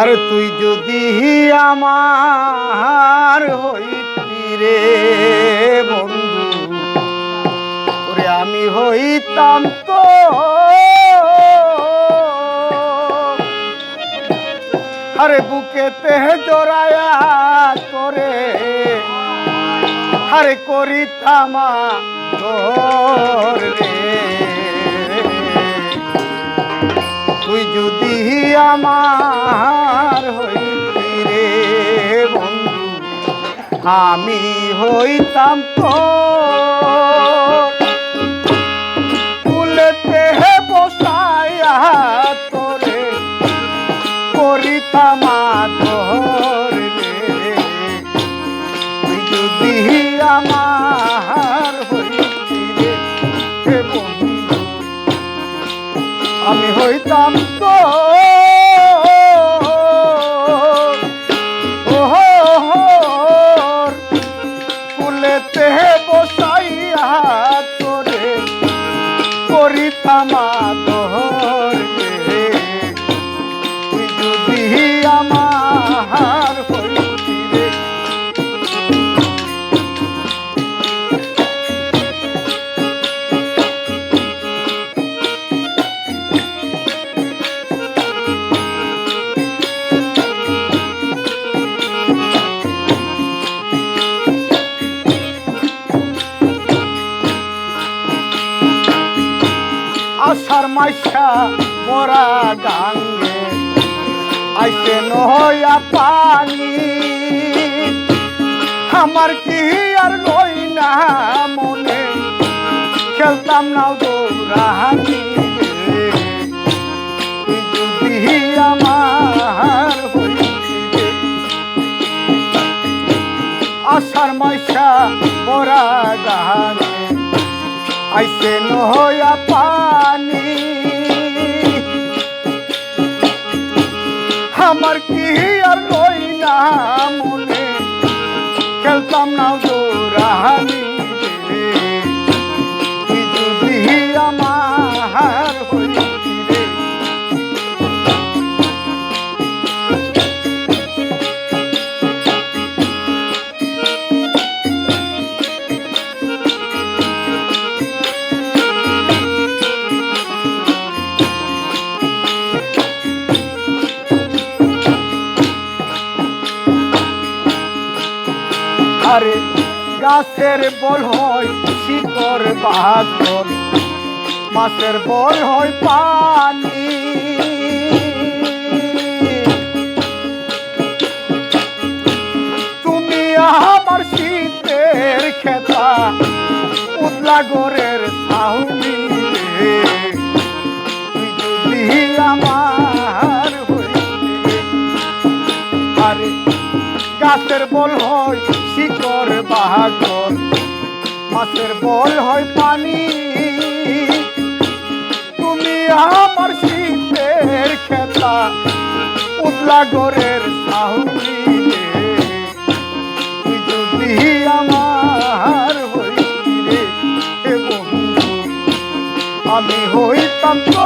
আর তুই যদি আমার হইতি রে বন্ধু, ওরে আমি হইতাম তো। আরে বুকেতে জড়ায়া করে আরে করিতামা তোর রে। আমার হইতি রে বন্ধু, আমি হইতাম তো ফুলেতে বসায়া তোরে, করিতাম রে। রে, হে আমি হইতাম তো করিতাম আষাঢ় মাইশা মরা গাঙ্গে আইসে নহয়া পানি। আমার কি আর রই না মনে? খেলতাম না দৌড়ানি। আমার হইতি রে। আষাঢ় মাইশা মরা গাঙ্গে আইসে নহয়া পানি। আমার কি আর রই না মনে? খেলতাম না আরে গাছের বল হয় শিকর বাগল মাছের বল হয় পানি। তুমি আমার শীতের খেতা উদলা গোরের তুই যদি আমার আরে গাছের বল হয় শিকর বাহাগর মাছের বল হয় পানি। তুমি আমার শীতের খেতা, উতলা গরের যদি আমার আমি হইতাম তো